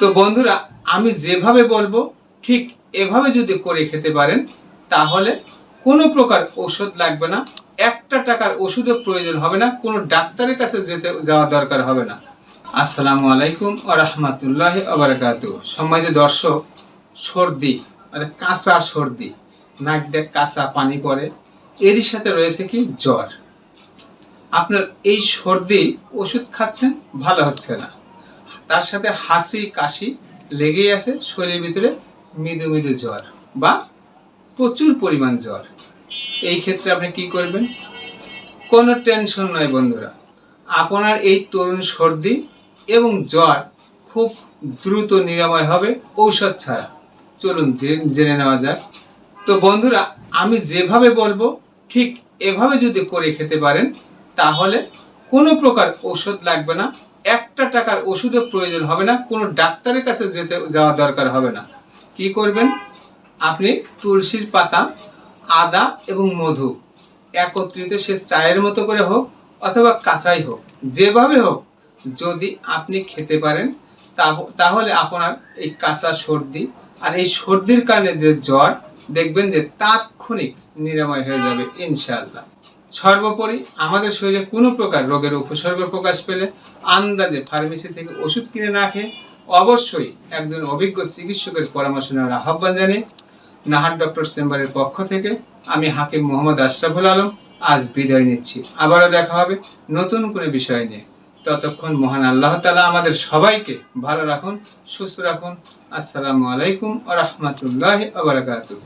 তো বন্ধুরা, আমি যেভাবে বলব, ঠিক এভাবে যদি করে খেতে পারেন, তাহলে কোনো প্রকার ওষুধ লাগবে না। একটা টাকার ওষুধের প্রয়োজন হবে না, কোনো ডাক্তারের কাছে যেতে যাওয়া দরকার হবে না। আসসালামু আলাইকুম ও রহমতুল্লাহ আবরকাত সম্মানিত দর্শক, সর্দি মানে কাঁচা সর্দি, নাক দিয়ে কাঁচা পানি পড়ে, এরই সাথে রয়েছে কি? জ্বর। আপনার এই সর্দি ওষুধ খাচ্ছেন, ভালো হচ্ছে না। তার সাথে হাসি কাশি লেগেই আছে শরীরের ভিতরে মৃদু মৃদু জ্বর বা প্রচুর পরিমাণ জ্বর। এই ক্ষেত্রে আপনি কি করবেন? কোনো টেনশন নয় বন্ধুরা। আপনার এই তরুণ সর্দি এবং জ্বর খুব দ্রুত নিরাময় হবে ঔষধ ছাড়া। চলুন জেনে নেওয়া যাক। তো বন্ধুরা, আমি যেভাবে বলব, ঠিক এভাবে যদি করে খেতে পারেন, তাহলে কোনো প্রকার ঔষধ লাগবে না। একটা টাকার ওষুধের প্রয়োজন হবে না, কোনো ডাক্তারের কাছে যেতে যাওয়া দরকার হবে না। কি করবেন? আপনি তুলসীর পাতা, আদা এবং মধু একত্রিত সে চায়ের মতো করে হোক অথবা কাঁচাই হোক, যেভাবে হোক, যদি আপনি খেতে পারেন তাহলে আপনার এই কাঁচা সর্দি আর এই সর্দির কারণে যে জ্বর, দেখবেন যে তাৎক্ষণিক নিরাময় হয়ে যাবে, ইনশাআল্লাহ। সর্বোপরি আমাদের শরীরে কোনো প্রকার রোগের উপসর্গ প্রকাশ পেলে আন্দাজে ফার্মেসি থেকে ওষুধ কিনে না খেয়ে অবশ্যই একজন অভিজ্ঞ চিকিৎসকের পরামর্শ নেওয়ার আহ্বান জানিয়ে নাহার ডক্টর চেম্বারের পক্ষ থেকে আমি হাকিম মোহাম্মদ আশরাফুল আলম আজ বিদায় নিচ্ছি। আবারও দেখা হবে নতুন কোনো বিষয় নিয়ে। ততক্ষণ মহান আল্লাহ তালা আমাদের সবাইকে ভালো রাখুন, সুস্থ রাখুন। আসসালামু আলাইকুম আ রহমতুল্লাহ আবরকাতুহ